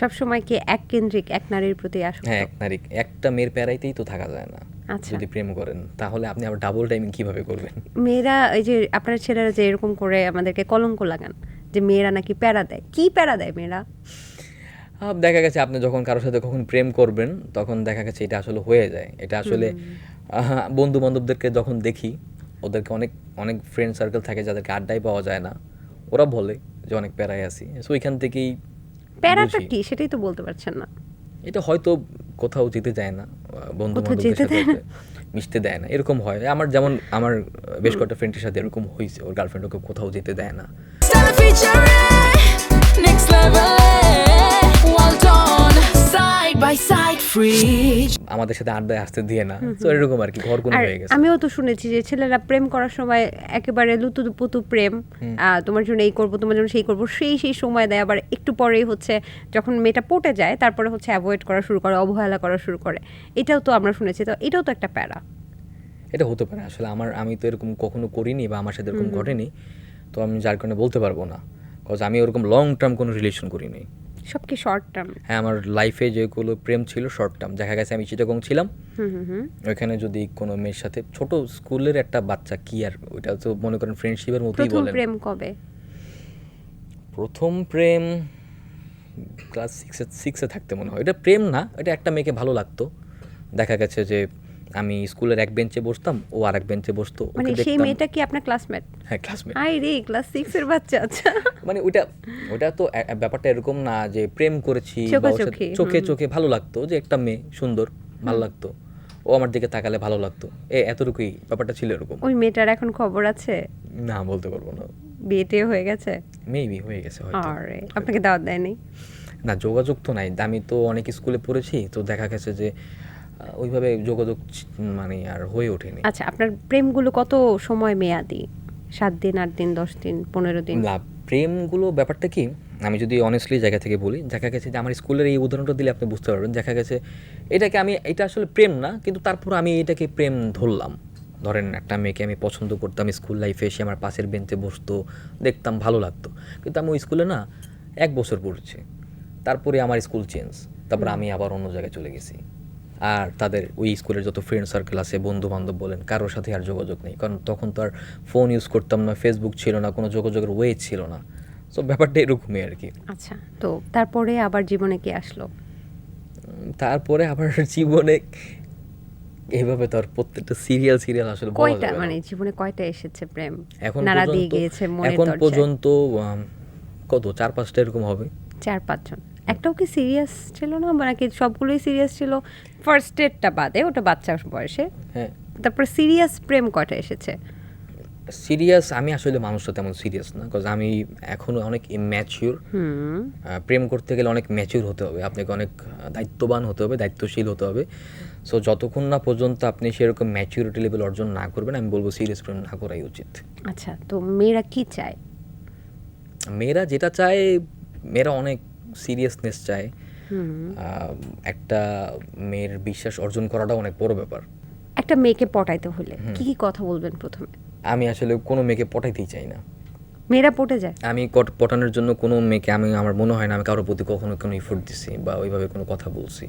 সব সময় কি এক কেন্দ্রিক এক নারীর প্রতি আসক্ত। হ্যাঁ এক নারী একটা মেয়ের প্যারাইতেই তো থাকা যায় না আচ্ছা। যদি প্রেম করেন। তাহলে আপনি আবার ডাবল টাইমিং কীভাবে করবেন? মেয়েরা এই যে আপনার ছেলেরা যে এরকম করে আমাদেরকে কলঙ্ক লাগান যে মেয়েরা নাকি প্যারা দেয় কি প্যারা দেয় মেয়েরা? দেখা গেছে আপনি যখন কারোর সাথে কখন প্রেম করবেন তখন দেখা গেছে এটা আসলে হয়ে যায়। এটা আসলে বন্ধু বান্ধবদেরকে যখন দেখি ওদেরকে অনেক অনেক ফ্রেন্ড সার্কেল থাকে যাদেরকে আড্ডায় পাওয়া যায় না ওরা বলে যে অনেক প্যারায় আছি। সো ওইখান থেকেই প্যারাটা কি সেটাই তো বলতে পারছেন না এটা হয়তো কোথাও যেতে যায় না বন্ধু বান্ধবদের? মিশতে দেয় না এরকম হয় আমার যেমন আমার বেশ কয়েকটা ফ্রেন্ডের সাথে এরকম হয়েছে ওর গার্লফ্রেন্ড ওকে কোথাও যেতে দেয় না next level. Well done, side by side, free. আমাদের সাথে আড্ডায় আসতে দিয়ে না। তো এরকম আর কি ঘর কোনো হয়ে গেছে। আমিও তো শুনেছি যে ছেলেরা প্রেম করার সময় একেবারে লুতু পুতু প্রেম তোমার জন্য এই করব তোমার জন্য সেই করব সেই সেই সময় দেয়। আবার একটু পরেই হচ্ছে যখন মেয়েটা পটে যায় তারপরে হচ্ছে অ্যাভয়েড করা শুরু করে অবহেলা করা শুরু করে। এটাও তো আমরা শুনেছি। তো এটাও তো একটা প্যারা। এটা হতে পারে। আসলে আমার আমি তো এরকম কখনো করিনি বা আমার সাথে এরকম ঘটেনি। তো আমি যার কারণে বলতে পারব না। কজ আমি ওরকম লং টার্ম কোনো রিলেশন করিনি। সব কি শর্ট টার্ম হ্যাঁ আমার লাইফে যেগুলো প্রেম ছিল শর্ট টার্ম দেখা গেছে আমি চিটাগং ছিলাম। ওইখানে যদি কোনো মেয়ের সাথে ছোট স্কুলের একটা বাচ্চা কি আর? ওইটা তো মনে করেন ফ্রেন্ডশিপের মতোই প্রথম প্রেম কবে? প্রথম প্রেম ক্লাস সিক্সে সিক্সে থাকতে মনে হয়। এটা প্রেম না এটা একটা মেয়েকে ভালো লাগতো। দেখা গেছে যে আমি স্কুলের এক বেঞ্চে বসতাম ও আর এক বেঞ্চে বসতো মানে সেই মেয়েটা কি আপনার ক্লাসমেট হ্যাঁ ক্লাসমেট আই রে ক্লাস সিক্স এর বাচ্চা আচ্ছা। মানে ওইটা ওটা তো ব্যাপারটা এরকম না যে প্রেম করেছি চোখে চোখে ভালো লাগতো যে একটা মেয়ে সুন্দর ভালো লাগতো। ও আমার দিকে তাকালে ভালো লাগতো। এ এতটুকুই ব্যাপারটা ছিল এরকম। ওই মেয়েটার এখন খবর আছে? না বলতে পারব না। বিয়েটে হয়ে গেছে? মেবি হয়ে গেছে হয়তো। আরে আপনাকে দাওয়াত দেয়নি? না যোগাযোগ তো নাই। আমি তো অনেক স্কুলে পড়েছি তো দেখা গেছে যে ওইভাবে যোগাযোগ মানে আর হয়ে ওঠেনি। আচ্ছা আপনার প্রেমগুলো কত সময় মেয়াদি? সাত দিন আট দিন দশ দিন পনেরো দিন? না প্রেমগুলো ব্যাপারটা কি? আমি যদি অনেস্টলি জায়গা থেকে বলি দেখা গেছে যে আমার স্কুলের এই উদাহরণটা দিলে আপনি বুঝতে পারবেন। দেখা গেছে এটাকে আমি এটা আসলে প্রেম না কিন্তু তারপর আমি এটাকে প্রেম ধরলাম। ধরেন একটা মেয়েকে আমি পছন্দ করতাম স্কুল লাইফে এসে আমার পাশের বেঞ্চে বসতো দেখতাম ভালো লাগতো। কিন্তু আমি ওই স্কুলে না এক বছর পড়েছি। তারপরে আমার স্কুল চেঞ্জ তারপর আমি আবার অন্য জায়গায় চলে গেছি। আর তাদের ওই স্কুলের যত ফ্রেন্ড সার্কেল আছে বন্ধু বান্ধব বলেন কারোর সাথে আর যোগাযোগ নেই। কারণ তখন তো আর ফোন ইউজ করতাম না ফেসবুক ছিল না কোনো যোগাযোগের ওয়ে ছিল না। সো ব্যাপারটা এরকমই আর কি। আচ্ছা তো তারপরে আবার জীবনে কি আসলো? তারপরে আবার জীবনে এইভাবে তো আর প্রত্যেকটা সিরিয়াল সিরিয়াল আসলে কয়টা মানে জীবনে কয়টা এসেছে প্রেম? এখন নাড়া দিয়ে গিয়েছে মনের এখন পর্যন্ত কত? চার পাঁচটা এরকম হবে। চার পাঁচজন একটাও কি সিরিয়াস ছিল না? নাকি সবগুলোই সিরিয়াস ছিল? ফার্স্ট ডেটটা বাদে ওটা বাচ্চা বয়সে। হ্যাঁ। তারপর সিরিয়াস প্রেম কটা এসেছে? সিরিয়াস আমি আসলে মানুষটা তেমন সিরিয়াস না বিকজ আমি এখনও অনেক ইম্যাচিওর হুম। প্রেম করতে গেলে অনেক ম্যাচিউর হতে হবে আপনাকে অনেক দায়িত্ববান হতে হবে দায়িত্বশীল হতে হবে। সো যতক্ষণ না পর্যন্ত আপনি সেরকম ম্যাচিউরিটি লেভেল অর্জন না করবেন আমি বলব সিরিয়াস প্রেম না করাই উচিত। আচ্ছা তো মেয়েরা কি চায়? মেয়েরা যেটা চায় মেয়েরা অনেক সিরিয়াসনেস চায় একটা মেয়ের বিশ্বাস অর্জন করাটাও অনেক বড় ব্যাপার। একটা মেয়েকে পটাইতে হলে কি কি কথা বলবেন প্রথমে? আমি আসলে কোনো মেয়েকে পটাইতেই চাই না। মেয়েরা পটে যায়? আমি পটানোর জন্য কোনো মেয়েকে আমি আমার মনে হয় না আমি কারোর প্রতি কখনো কোনো ইফোর্ট দিছি বা ওইভাবে কোনো কথা বলছি।